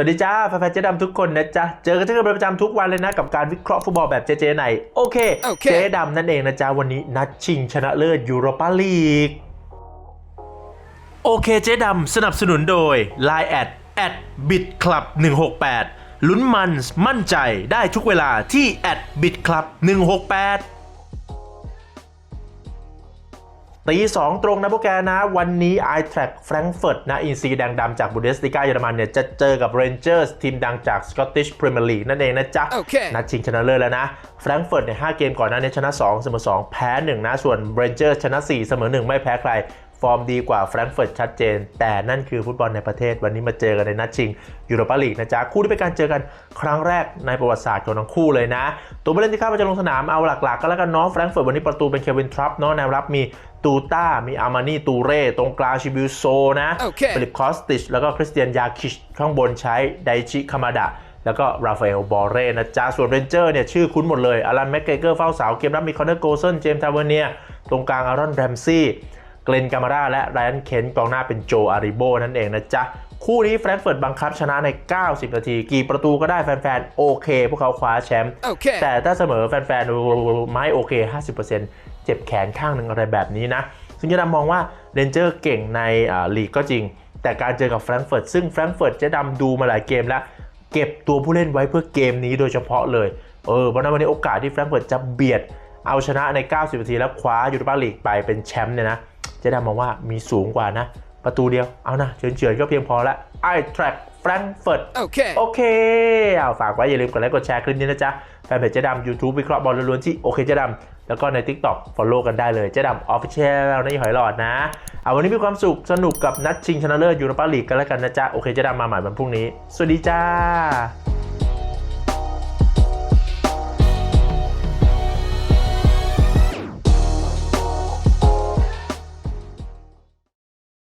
สวัสดีจ้าแฟนๆเจ๊ดำทุกคนนะจ๊ะ เจอกันที่เป็นประจำทุกวันเลยนะ กับการวิเคราะห์ฟุตบอลแบบเจเจไหนโอเคโอเค เจ๊ดำนั่นเองนะจ๊ะ วันนี้นัดชิงชนะเลิศยูโรปาลีก โอเคเจ๊ดำสนับสนุนโดย Line แอดแอดบิดคลับ168 ลุ้นมันมั่นใจได้ทุกเวลาที่แอดบิดคลับ168 ตีสองตรงนะพวกแกนะ วันนี้ i t r a c k Frankfurt นะ อินซีแดงดำจากบูเดสติกาเยอรมันเนี่ย จะเจอกับ Rangers ทีมดังจาก Scottish Premier League นั่นเองนะจ๊ะโอเคนัดชิงชนะเลิศแล้วนะแฟรงก์เฟิร์ตเนี่ย5เกมก่อนหน้านี้ชนะ 2 เสมอ 2 แพ้ 1 นะ ส่วน Rangers ชนะ 4 เสมอ 1 ไม่แพ้ใคร ฟอร์มดีกว่าแฟรงก์เฟิร์ตชัดเจน แต่นั่นคือฟุตบอลในประเทศวันนี้มาเจอกันในนัดชิงยูโรปาลีกนะจ๊ะ คู่ที่เป็นการเจอกันครั้งแรกในประวัติศาสตร์ของทั้งคู่เลยนะ ตัวผู้เล่นที่เข้ามาจะลงสนามเอาหลักๆ ก็แล้วกันเนาะแฟรงก์เฟิร์ตวันนี้ประตูเป็นเควินทรัพเนาะแนวรับมีตูต้า มีอามานี่ตูเร่ตรงกลางชิบิวโซนะโอเคฟิลิปคอสติชแล้วก็คริสเตียนยาคิชข้างบนใช้ไดชิคามาดะแล้วก็ราฟาเอลบอเร่นะจ๊ะส่วนเรนเจอร์เนี่ยชื่อคุ้นหมดเลยอลันแม็กเกเกอร์เฝ้าเสาเกมรับมีคอนเนอร์โกลเซนเจมส์ทาวเวเนียตรงกลางอารอนแรมซี่ เกลนกามาราและไรอันเคนกองหน้าเป็นโจอาริโบนั่นเองนะจ๊ะ คู่นี้แฟรงก์เฟิร์ตบังคับชนะใน 90 นาที กี่ประตูก็ได้แฟนๆ โอเค พวกเขาคว้าแชมป์โอเคแต่ถ้าเสมอแฟนๆ ไม่โอเค 50%เจ็บแขนข้างหนึ่งอะไรแบบนี้นะ ซึ่งเจะดำมองว่าเรนเจอร์เก่งในอ่าลีกก็จริง แต่การเจอกับแฟรงก์เฟิร์ตซึ่งแฟรงก์เฟิร์ตเจะดำดูมาหลายเกมแล้วเก็บตัวผู้เล่นไว้เพื่อเกมนี้โดยเฉพาะเลย เออเพราะฉะนั้นวันนี้โอกาสที่แฟรงก์เฟิร์ตจะเบียดเอาชนะใน 90 นาทีแล้วคว้ายูโรปาลีกไปเป็นแชมป์เนี่ยนะ เจะดำมองว่ามีสูงกว่านะ ประตูเดียวเอานะเฉือนๆก็เพียงพอละไอ้แทร็กแฟรงก์เฟิร์ตโอเคโอเคเอาฝากไว้อย่าลืมกดไลค์กดแชร์คลิปนี้นะจ๊ะแฟนเพจเจ๊ดำ YouTube วิเคราะห์บอลล้วนๆที่โอเคเจ๊ดำแล้วก็ใน TikTok Follow กันได้เลยเจ๊ดำ Official ในหอยหลอดนะเอาวันนี้มีความสุขสนุกกับนัดชิงชนะเลิศยูโรปาลีกกันแล้วกันนะจ๊ะโอเคเจ๊ดำมาใหม่วันพรุ่งนี้ สวัสดีจ้า